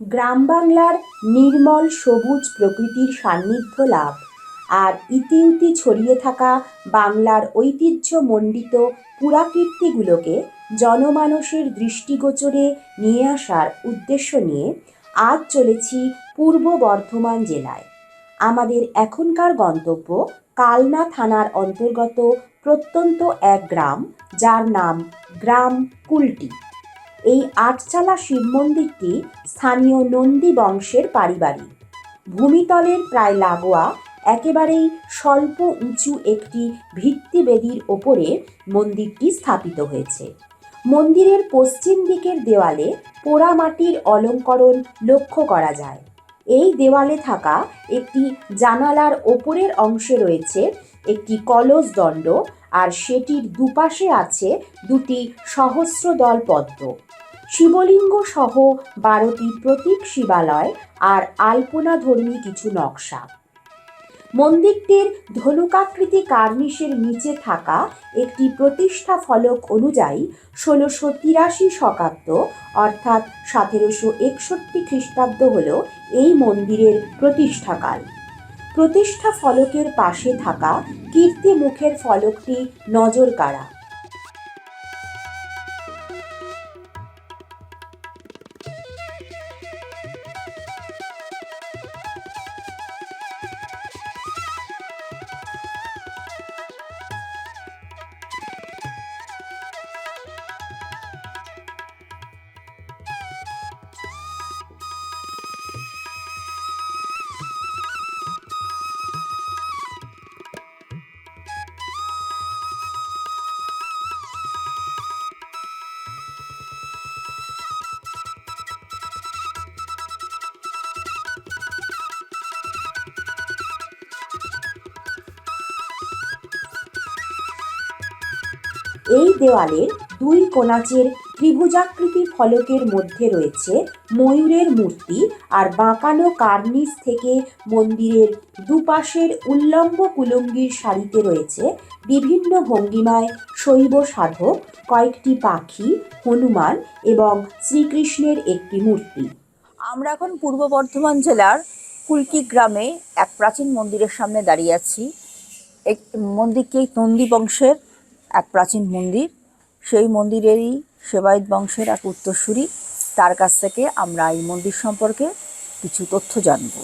গ্রাম বাংলার নির্মল সবুজ প্রকৃতির সান্নিধ্য লাভ। আর ইতিউতি ছড়িয়ে থাকা বাংলার ঐতিহ্যমণ্ডিত পুরাকীর্তিগুলোকে জনমানসের দৃষ্টিগোচরে নিয়ে আসার উদ্দেশ্য নিয়ে আজ চলেছি পূর্ব বর্ধমান জেলায়। আমাদের এখনকার গন্তব্য কালনা থানার অন্তর্গত প্রত্যন্ত এক গ্রাম, যার নাম গ্রাম কুলটি। এই আটচালা শিব মন্দিরটি স্থানীয় নন্দী বংশের পারিবারিক। ভূমিতলের প্রায় লাগোয়া, একেবারেই স্বল্প উঁচু একটি ভিত্তিবেদির ওপরে মন্দিরটি স্থাপিত হয়েছে। মন্দিরের পশ্চিম দিকের দেওয়ালে পোড়ামাটির অলঙ্করণ লক্ষ্য করা যায়। এই দেওয়ালে থাকা একটি জানালার ওপরের অংশে রয়েছে একটি কলস দণ্ড, আর সেটির দুপাশে আছে দুটি সহস্রদল পদ্ম। শিবলিঙ্গ সহ বারোটি প্রতীক শিবালয় আর আলপনাধর্মী কিছু নকশা। মন্দিরটির ধনুকাকৃতি কার্নিশের নিচে থাকা একটি প্রতিষ্ঠা ফলক অনুযায়ী ষোলোশো তিরাশি শকাব্দ অর্থাৎ সতেরোশো একষট্টি খ্রিস্টাব্দ হল এই মন্দিরের প্রতিষ্ঠাকাল। প্রতিষ্ঠা ফলকের পাশে থাকা কীর্তি মুখের ফলকটি নজর কাড়া এই দেওয়ালের দুই কোনাচের ত্রিভুজাকৃতি ফলকের মধ্যে রয়েছে ময়ূরের মূর্তি আর বাঁকানো কার্নিস থেকে মন্দিরের দুপাশের উল্লম্ব কুলঙ্গির সারিতে রয়েছে বিভিন্ন ভঙ্গিমায় শৈব সাধক, কয়েকটি পাখি, হনুমান এবং শ্রীকৃষ্ণের একটি মূর্তি। আমরা এখন পূর্ব বর্ধমান জেলার কুলকি গ্রামে এক প্রাচীন মন্দিরের সামনে দাঁড়িয়ে আছি। এই মন্দিরকে নন্দী বংশের। এক প্রাচীন মন্দির। সেই মন্দিরেরই সেবায়ত বংশের এক উত্তরসূরি। তার কাছ থেকে আমরা এই মন্দির সম্পর্কে কিছু তথ্য জানব।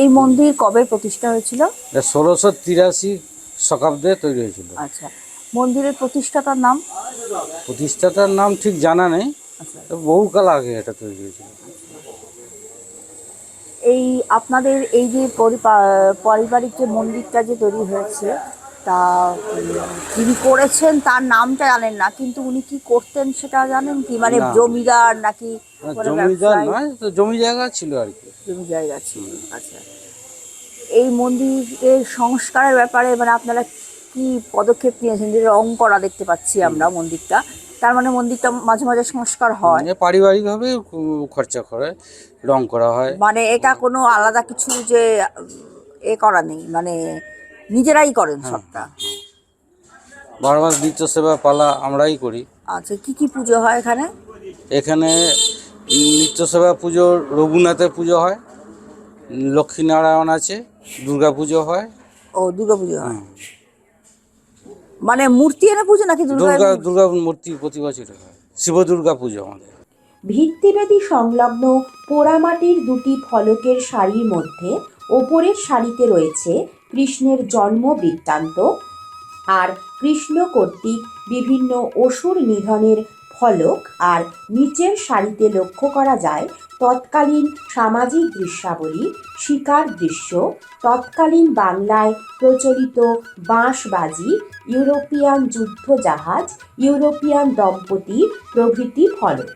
এই মন্দির কবে প্রতিষ্ঠা হয়েছিল? ষোলোশো তিরাশি শতাব্দে তৈরি হয়েছিল। আচ্ছা মন্দিরের প্রতিষ্ঠাতার নাম? প্রতিষ্ঠাতার নাম ঠিক জানা নেই। আচ্ছা। বহুকাল আগে এটা তৈরি হয়েছিল। এই আপনাদের এই যে পারিবারিক যে মন্দিরটা যে তৈরি হয়েছে তা যিনি করেছেন তার নামটা জানেন না কিন্তু উনি কি করতেন সেটা জানেন কি? মানে জমিদার নাকি জমিদার নয় তো জমি জায়গা ছিল আর কি। জমি জায়গা ছিল আচ্ছা। এই মন্দিরের সংস্কারের ব্যাপারে মানে আপনারা কি পদক্ষেপ নিয়েছেন? যে রং করা দেখতে পাচ্ছি আমরা মন্দিরটা। তার মানে মন্দিরটা মাঝে মাঝে সংস্কার হয়। এ পারিবারিকভাবে খরচা করে রং করা হয়। মানে এটা কোনো আলাদা কিছু যে এ করা নেই। মানে নিজেরাই করেন সবটা? বারবার নিত্য সেবা পালা আমরাই করি। আচ্ছা কি কি পুজো হয় এখানে? এখানে নিত্য সেবা পুজো রঘুনাথের পুজো হয় লক্ষ্মীনারায়ণ আছে দুর্গা পুজো হয়। ও দুর্গা পুজো হয়? হ্যাঁ। মানে মূর্তি এনে পুজো নাকি দুর্গা দুর্গা মূর্তি প্রতি বছর হয়। শিব দুর্গা পুজো আমাদের। ভিত্তিবেদী সংলগ্ন পোড়ামাটির দুটি ফলকের সারির মধ্যে ওপরের শাড়িতে রয়েছে কৃষ্ণের জন্ম বৃত্তান্ত আর কৃষ্ণ কর্তৃক বিভিন্ন অসুর নিধনের ফলক আর নিচের সারিতে লক্ষ্য করা যায় তৎকালীন সামাজিক দৃশ্যাবলী, শিকার দৃশ্য, তৎকালীন বাংলায় প্রচলিত বাঁশবাজি, ইউরোপিয়ান যুদ্ধ জাহাজ ইউরোপিয়ান দম্পতি প্রভৃতি ফলক।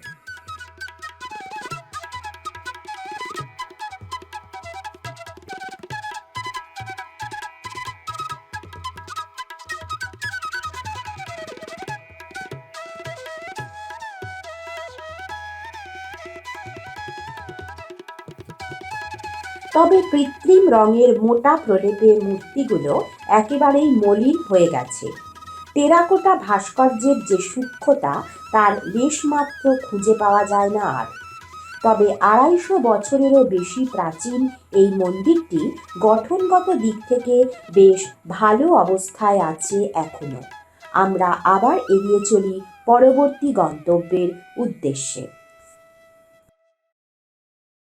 তবে কৃত্রিম রঙের মোটা প্রলেপের মূর্তিগুলো একেবারেই মলিন হয়ে গেছে। টেরাকোটা ভাস্কর্যের যে সূক্ষ্মতা, তার লেশমাত্র খুঁজে পাওয়া যায় না আর। তবে আড়াইশো বছরেরও বেশি প্রাচীন এই মন্দিরটি গঠনগত দিক থেকে বেশ ভালো অবস্থায় আছে এখনও আমরা আবার এগিয়ে চলি পরবর্তী গন্তব্যের উদ্দেশ্যে।